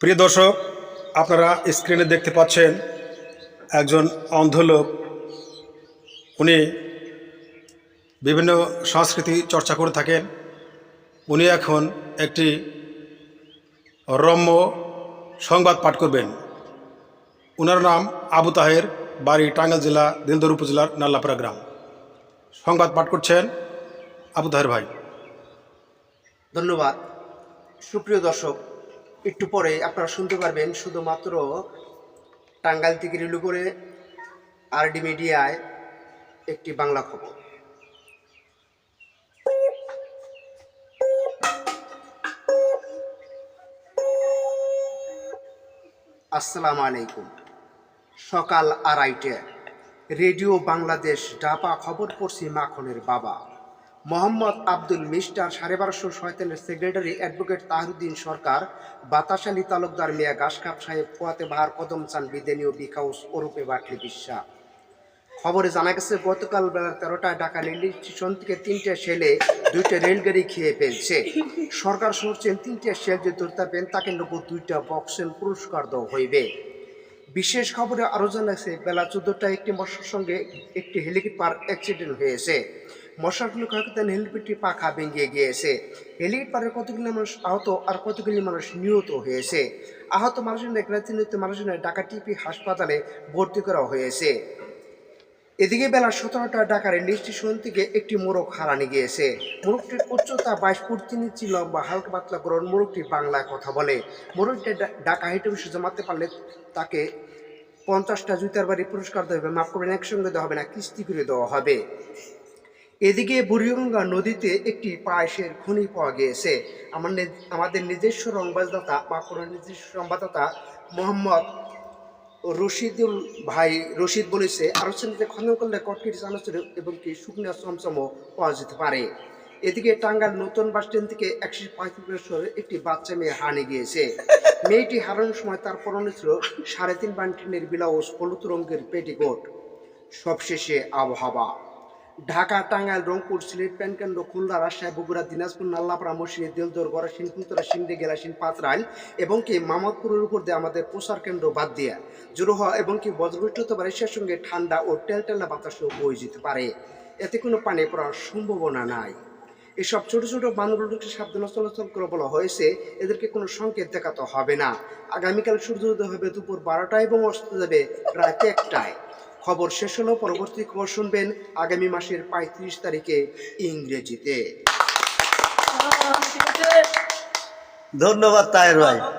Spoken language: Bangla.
প্রিয় দর্শক, আপনারা স্ক্রিনে দেখতে পাচ্ছেন একজন অন্ধ লোক। উনি বিভিন্ন সংস্কৃতি চর্চা করে থাকেন। উনি এখন একটি রম্য সংবাদ পাঠ করবেন। ওনার নাম আবু তাহের, বাড়ি টাঙ্গাইল জেলা, দিলদর উপজেলার নাল্লাপাড়া গ্রাম। সংবাদ পাঠ করছেন আবু তাহের ভাই। ধন্যবাদ। সুপ্রিয় দর্শক একটু পরে আপনারা শুনতে পারবেন শুধুমাত্র টাঙ্গাইল থেকে রিলু করে আরডি মিডিয়ায় একটি বাংলা খবর। আসসালামু আলাইকুম। সকাল আড়াইটে রেডিও বাংলাদেশ ডাপা খবর পড়ছি মাখনের বাবা। মোহাম্মদ আব্দুল মিস্টার সাড়ে বারোশো শয়তানের সেক্রেটারি অ্যাডভোকেট তাহরুদ্দিন সরকার, বাতাসালী তালুকদার মিয়া গাছকাপ সাহেব পোয়াতে বাহার কদম চান বিদেনীয় বিকাউস ওরূপে বাটলি বিশ্বাস। খবরে জানা গেছে, গতকাল বেলা তেরোটায় ঢাকা রেল স্টেশন থেকে তিনটে সেলে দুইটা রেলগাড়ি খেয়ে ফেলছে। সরকার শুনছেন তিনটে সেল যে ধরতে পারবেন তাকে নব্বই দুইটা বক্সেল পুরস্কার দেওয়া হইবে। বিশেষ খবরে আরও জানা গেছে, বেলা চোদ্দটায় একটি মশার সঙ্গে একটি হেলিকপ্টার অ্যাক্সিডেন্ট হয়েছে। মশাগুলো কয়েকদিন হেলিকপ্টারটি পাখা ভেঙে গিয়েছে। হেলিকপ্টারে কতগুলি মানুষ আহত আর কতগুলি মানুষ নিহত হয়েছে? আহত মানুষজনের গ্রাতিনিত মানুষজনের ঢাকা টিপি হাসপাতালে ভর্তি করা হয়েছে। এদিকে বেলা সতেরোটা ঢাকা রেল স্টেশন থেকে একটি মোরগ হারানি গিয়েছে। মোরগটির উচ্চতা বাইশ ফুট তিন ইঞ্চি লম্বা, হালকা পাতলা গ্রহণ মোরগটি বাংলায় কথা বলে। মোরগটি ডা- ঢাকা হেঁটে জমাতে পারলে তাকে পঞ্চাশটা জুতার বাড়ি পুরস্কার দেওয়া হবে। মাফ করবেন, একসঙ্গে দেওয়া হবে না, কিস্তি করে দেওয়া হবে। এদিকে বুড়িগঙ্গা নদীতে একটি পায়েসের খনি পাওয়া গিয়েছে। আমার আমাদের নিজস্ব সংবাদদাতা করবেন নিজস্ব সংবাদদাতা মোহাম্মদ রশিদুল ভাই রশিদ বলেছে, আলোচনাতে খনন করলে কটকির চানাচুর এবং কি শুকনা চমচমও পাওয়া যেতে পারে। এদিকে টাঙ্গাইল নতুন বাস স্ট্যান্ড থেকে একশো পঁয়ত্রিশ একটি বাচ্চা মেয়ে হারিয়ে গিয়েছে। মেয়েটি হারানোর সময় তার পরনে ছিল সাড়ে তিন বান্টিনের ব্লাউজ হলুদ রঙের পেটিকোট। সবশেষে আবহাওয়া। ঢাকা, টাঙ্গাইল, রংপুর, সিলেট, প্যানকেন্দ্র, খুলনা, রাজশাহী, বগুড়া, দিনাজপুর, নাল্লাপাড়া মসজিদ দিলদর গড়াসিন কুন্তরা সিংড়ি গেলাসিন পাতরাইল এবং কি মামদপুরের উপর দিয়ে আমাদের প্রসার কেন্দ্র বাদ দিয়ে জোরো হওয়া এবং কি পারে সে সঙ্গে ঠান্ডা ও টেলটেলা বাতাসও বয়ে যেতে পারে। এতে কোনো পানি পড়ার সম্ভাবনা নাই। এসব ছোট ছোট বানরগুলোকে সাবধান চলাচল করে বলা হয়েছে, এদেরকে কোনো সংকেত দেখাতে হবে না। আগামীকাল সূর্যোদয় হবে দুপুর বারোটায় এবং অস্ত যাবে রাত একটায়। খবর শেষ হলো পরবর্তী খবর শুনবেন আগামী মাসের পঁয়ত্রিশ তারিখে ইংরেজিতে। ধন্যবাদ তায়ের ভাই।